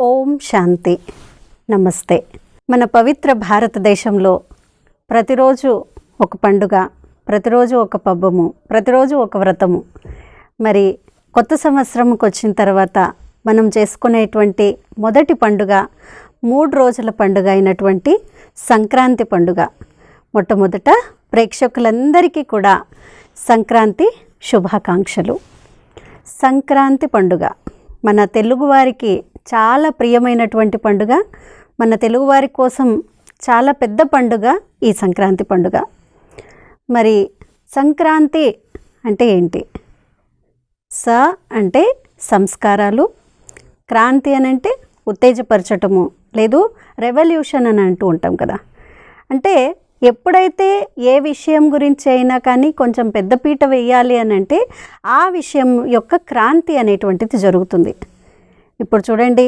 ఓం శాంతి. నమస్తే. మన పవిత్ర భారతదేశంలో ప్రతిరోజు ఒక పండుగ ప్రతిరోజు ఒక పబ్బము ప్రతిరోజు ఒక వ్రతము. మరి కొత్త సంవత్సరంకి వచ్చిన తర్వాత మనం చేసుకునేటువంటి మొదటి పండుగ మూడు రోజుల పండుగ అయినటువంటి సంక్రాంతి పండుగ. మొట్టమొదట ప్రేక్షకులందరికీ కూడా సంక్రాంతి శుభాకాంక్షలు. సంక్రాంతి పండుగ మన తెలుగువారికి చాలా ప్రియమైనటువంటి పండుగ. మన తెలుగువారి కోసం చాలా పెద్ద పండుగ ఈ సంక్రాంతి పండుగ. మరి సంక్రాంతి అంటే ఏంటి? స అంటే సంస్కారాలు క్రాంతి అని అంటే ఉత్తేజపరచటము లేదు రెవల్యూషన్ అని అంటూ ఉంటాం కదా. అంటే ఎప్పుడైతే ఏ విషయం గురించి అయినా కానీ కొంచెం పెద్దపీట వేయాలి అని అంటే ఆ విషయం యొక్క క్రాంతి అనేటువంటిది జరుగుతుంది. ఇప్పుడు చూడండి.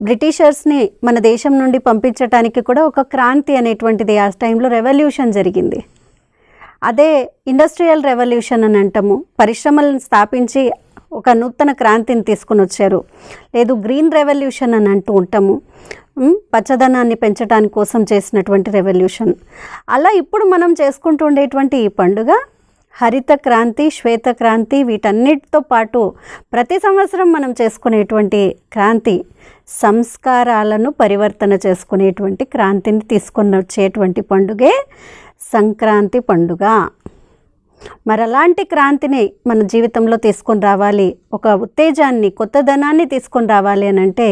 బ్రిటిషర్స్ని మన దేశం నుండి పంపించడానికి కూడా ఒక క్రాంతి అనేటువంటిది ఆ టైంలో రెవల్యూషన్ జరిగింది. అదే ఇండస్ట్రియల్ రెవల్యూషన్ అని అంటాము. పరిశ్రమలను స్థాపించి ఒక నూతన క్రాంతిని తీసుకుని వచ్చారు. లేదు గ్రీన్ రెవల్యూషన్ అని అంటూ ఉంటాము. పచ్చదనాన్ని పెంచడానికి కోసం చేసినటువంటి రెవల్యూషన్. అలా ఇప్పుడు మనం చేసుకుంటూ ఉండేటువంటి ఈ పండుగ హరిత క్రాంతి శ్వేత క్రాంతి వీటన్నిటితో పాటు ప్రతి సంవత్సరం మనం చేసుకునేటువంటి క్రాంతి సంస్కారాలను పరివర్తన చేసుకునేటువంటి క్రాంతిని తీసుకొని వచ్చేటువంటి పండుగే సంక్రాంతి పండుగ. మరి అలాంటి క్రాంతిని మన జీవితంలో తీసుకొని రావాలి ఒక ఉత్తేజాన్ని కొత్త ధనాన్ని తీసుకొని రావాలి అని అంటే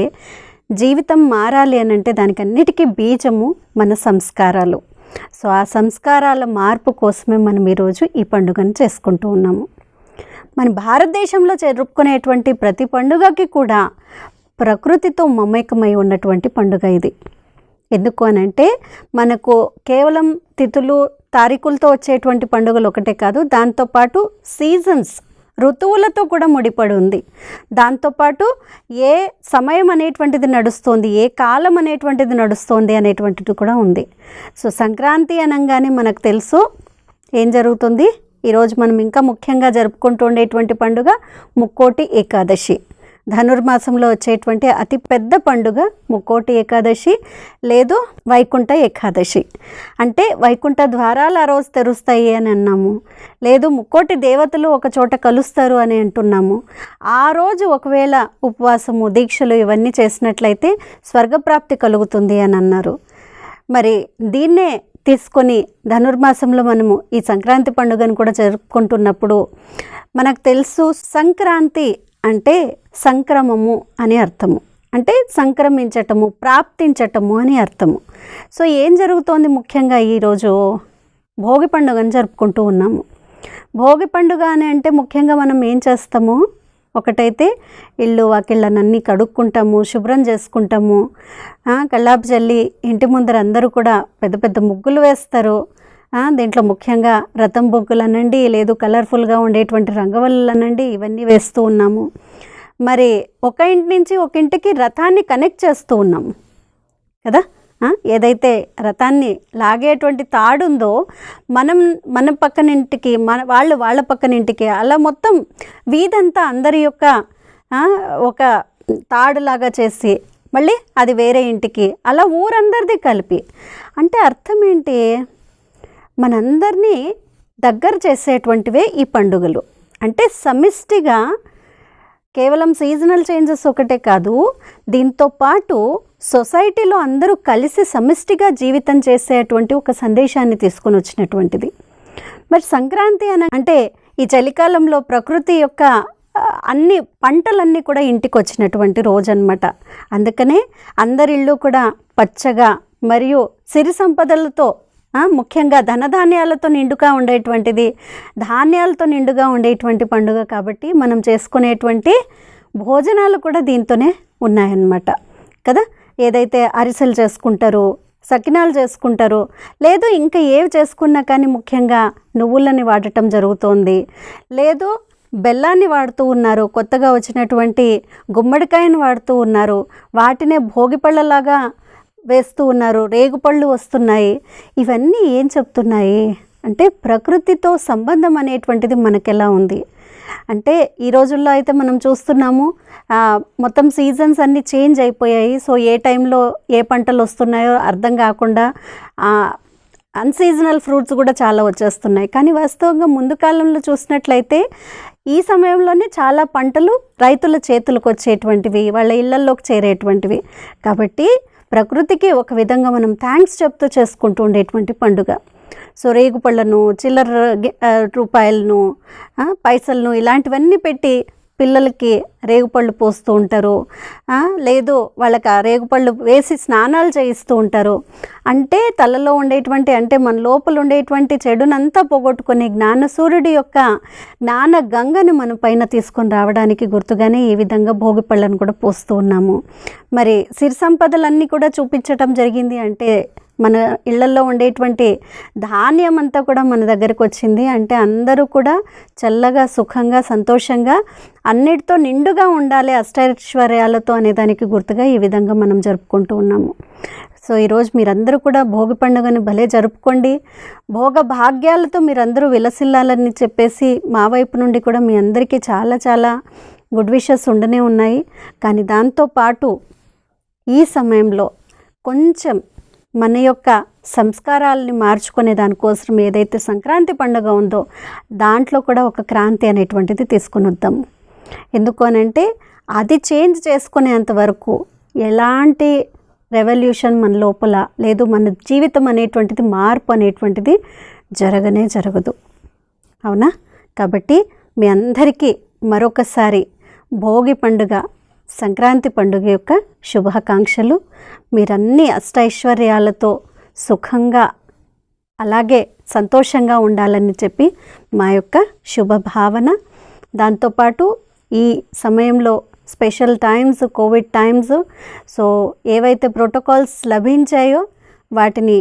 జీవితం మారాలి అని అంటే దానికి అన్నిటికీ బీజము మన సంస్కారాలు. సో ఆ సంస్కారాల మార్పు కోసమే మనం ఈరోజు ఈ పండుగను చేసుకుంటూ ఉన్నాము. మన భారతదేశంలో జరుపుకునేటువంటి ప్రతి పండుగకి కూడా ప్రకృతితో మమేకమై ఉన్నటువంటి పండుగ ఇది. ఎందుకు అని అంటే మనకు కేవలం తిథులు తారీఖులతో వచ్చేటువంటి పండుగలు ఒకటే కాదు దాంతోపాటు సీజన్స్ ఋతువులతో కూడా ముడిపడి ఉంది దాంతోపాటు ఏ సమయం అనేటువంటిది నడుస్తోంది ఏ కాలం అనేటువంటిది నడుస్తోంది అనేటువంటిది కూడా ఉంది. సో సంక్రాంతి అనగానే మనకు తెలుసు ఏం జరుగుతుంది? ఈరోజు మనం ఇంకా ముఖ్యంగా జరుపుకుంటూ ఉండేటువంటి పండుగ ముక్కోటి ఏకాదశి. ధనుర్మాసంలో వచ్చేటువంటి అతి పెద్ద పండుగ ముక్కోటి ఏకాదశి లేదు వైకుంఠ ఏకాదశి. అంటే వైకుంఠ ద్వారాలు ఆ రోజు తెరుస్తాయి అని అన్నాము. లేదు ముక్కోటి దేవతలు ఒక చోట కలుస్తారు అని అంటున్నాము. ఆ రోజు ఒకవేళ ఉపవాసము దీక్షలు ఇవన్నీ చేసినట్లయితే స్వర్గప్రాప్తి కలుగుతుంది అని అన్నారు. మరి దీన్నే తీసుకొని ధనుర్మాసంలో మనము ఈ సంక్రాంతి పండుగను కూడా జరుపుకుంటున్నప్పుడు మనకు తెలుసు సంక్రాంతి అంటే సంక్రమము అని అర్థము. అంటే సంక్రమించటము ప్రాప్తించటము అని అర్థము. సో ఏం జరుగుతోంది ముఖ్యంగా ఈరోజు? భోగి పండుగను జరుపుకుంటూ ఉన్నాము. భోగి పండుగ అని అంటే ముఖ్యంగా మనం ఏం చేస్తాము? ఒకటైతే ఇల్లు వాకిళ్ళనన్నీ కడుక్కుంటాము శుభ్రం చేసుకుంటాము. ఆ, కల్లాపు జల్లి ఇంటి ముందర అందరూ కూడా పెద్ద పెద్ద ముగ్గులు వేస్తారు. దీంట్లో ముఖ్యంగా రథం బొగ్గులు అనండి లేదు కలర్ఫుల్గా ఉండేటువంటి రంగవల్లులు అనండి ఇవన్నీ వేస్తూ ఉన్నాము. మరి ఒక ఇంటి నుంచి ఒక ఇంటికి రథాన్ని కనెక్ట్ చేస్తూ ఉన్నాం. కదా? ఏదైతే రథాన్ని లాగేటువంటి తాడుందో మనం మన పక్కనింటికి మన వాళ్ళు వాళ్ళ పక్కనింటికి అలా మొత్తం వీధంతా అందరి యొక్క ఒక తాడులాగా చేసి మళ్ళీ అది వేరే ఇంటికి అలా ఊరందరిది కలిపి. అంటే అర్థం ఏంటి? మనందరినీ దగ్గర చేసేటువంటివే ఈ పండుగలు. అంటే సమిష్టిగా కేవలం సీజనల్ చేంజెస్ ఒకటే కాదు దీంతో పాటు సొసైటీలో అందరూ కలిసి సమిష్టిగా జీవితం చేసేటువంటి ఒక సందేశాన్ని తీసుకొని వచ్చినటువంటిది. మరి సంక్రాంతి అని అంటే ఈ చలికాలంలో ప్రకృతి యొక్క అన్ని పంటలన్నీ కూడా ఇంటికి వచ్చినటువంటి రోజు అనమాట అందుకనే అందరిళ్ళు కూడా పచ్చగా మరియు సిరి సంపదలతో ముఖ్యంగా ధనధాన్యాలతో నిండుగా ఉండేటువంటిది ధాన్యాలతో నిండుగా ఉండేటువంటి పండుగ కాబట్టి మనం చేసుకునేటువంటి భోజనాలు కూడా దీంతోనే ఉన్నాయన్నమాట. కదా? ఏదైతే అరిసెలు చేసుకుంటారో సకినాలు చేసుకుంటారు లేదు ఇంకా ఏవి చేసుకున్నా కానీ ముఖ్యంగా నువ్వులని వాడటం జరుగుతోంది. లేదు బెల్లాన్ని వాడుతూ ఉన్నారు కొత్తగా వచ్చినటువంటి గుమ్మడికాయని వాడుతూ ఉన్నారు. వాటినే భోగిపళ్ళలాగా వేస్తూ ఉన్నారు. రేగుపళ్ళు వస్తున్నాయి. ఇవన్నీ ఏం చెప్తున్నాయి? అంటే ప్రకృతితో సంబంధం అనేటువంటిది మనకెలా ఉంది? అంటే ఈ రోజుల్లో అయితే మనం చూస్తున్నాము మొత్తం సీజన్స్ అన్నీ చేంజ్ అయిపోయాయి. సో ఏ టైంలో ఏ పంటలు వస్తున్నాయో అర్థం కాకుండా అన్సీజనల్ ఫ్రూట్స్ కూడా చాలా వచ్చేస్తున్నాయి. కానీ వాస్తవంగా ముందు కాలంలో చూసినట్లయితే ఈ సమయంలోనే చాలా పంటలు రైతుల చేతులకు వచ్చేటువంటివి వాళ్ళ ఇళ్ళల్లోకి చేరేటువంటివి. కాబట్టి ప్రకృతికి ఒక విధంగా మనం థ్యాంక్స్ చెప్తూ చేసుకుంటూ ఉండేటువంటి పండుగ. సో రేగుపళ్ళను చిల్లర రూపాయలను పైసలను ఇలాంటివన్నీ పెట్టి పిల్లలకి రేగుపళ్ళు పోస్తూ ఉంటారు. లేదు వాళ్ళకి ఆ రేగుపళ్ళు వేసి స్నానాలు చేయిస్తూ ఉంటారు. అంటే తలలో ఉండేటువంటి అంటే మన లోపల ఉండేటువంటి చెడునంతా పోగొట్టుకునే జ్ఞానసూర్యుడి యొక్క జ్ఞాన గంగను మన పైన తీసుకొని రావడానికి గుర్తుగానే ఈ విధంగా భోగి పళ్ళను కూడా పోస్తూ ఉన్నాము. మరి సిరి సంపదలన్నీ కూడా చూపించటం జరిగింది అంటే మన ఇళ్ళలో ఉండేటువంటి ధాన్యం అంతా కూడా మన దగ్గరకు వచ్చింది. అంటే అందరూ కూడా చల్లగా సుఖంగా సంతోషంగా అన్నిటితో నిండుగా ఉండాలి అష్టైశ్వర్యాలతో అనే దానికి గుర్తుగా ఈ విధంగా మనం జరుపుకుంటూ ఉన్నాము. సో ఈరోజు మీరందరూ కూడా భోగి పండుగని భలే జరుపుకోండి. భోగ భాగ్యాలతో మీరందరూ విలసిల్లాలని చెప్పేసి మా వైపు నుండి కూడా మీ అందరికీ చాలా చాలా గుడ్ విషెస్ ఉండనే ఉన్నాయి. కానీ దాంతోపాటు ఈ సమయంలో కొంచెం మన యొక్క సంస్కారాలని మార్చుకునే దానికోసం ఏదైతే సంక్రాంతి పండుగ ఉందో దాంట్లో కూడా ఒక క్రాంతి అనేటువంటిది తీసుకుని వద్దాము ఎందుకు అనంటే అది చేంజ్ చేసుకునేంత వరకు ఎలాంటి రెవల్యూషన్ మన లోపల లేదు మన జీవితం అనేటువంటిది మార్పు అనేటువంటిది జరగనే జరగదు. అవునా? కాబట్టి మీ అందరికీ మరొకసారి భోగి పండుగ సంక్రాంతి పండుగ యొక్క శుభాకాంక్షలు. మీరన్నీ అష్టైశ్వర్యాలతో సుఖంగా అలాగే సంతోషంగా ఉండాలని చెప్పి మా యొక్క శుభ భావన దాంతోపాటు ఈ సమయంలో special times covid times so ఏవైతే ప్రోటోకాల్స్ లభించాయో వాటిని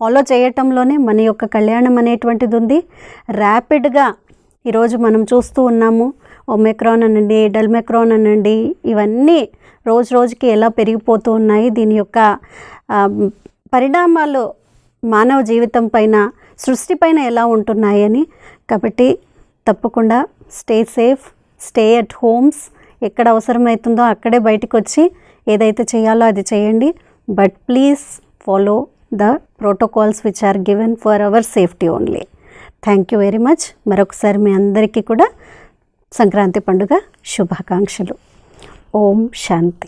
ఫాలో చేయటంలోనే మన యొక్క కళ్యాణం అనేటువంటిది ఉంది ర్యాపిడ్గా ఈరోజు మనం చూస్తూ ఉన్నాము. ఒమెక్రాన్ అనండి డెల్మెక్రాన్ అనండి ఇవన్నీ రోజు రోజుకి ఎలా పెరిగిపోతూ ఉన్నాయి దీని యొక్క పరిణామాలు మానవ జీవితం పైన సృష్టి పైన ఎలా ఉంటున్నాయని కాబట్టి తప్పకుండా stay safe stay at homes ఎక్కడ అవసరమవుతుందో అక్కడే బయటకు వచ్చి ఏదైతే చేయాలో అది చేయండి. But please follow the protocols which are given for our safety only thank you very much మరొకసారి మీ అందరికీ కూడా సంక్రాంతి పండుగ శుభాకాంక్షలు. ఓం శాంతి.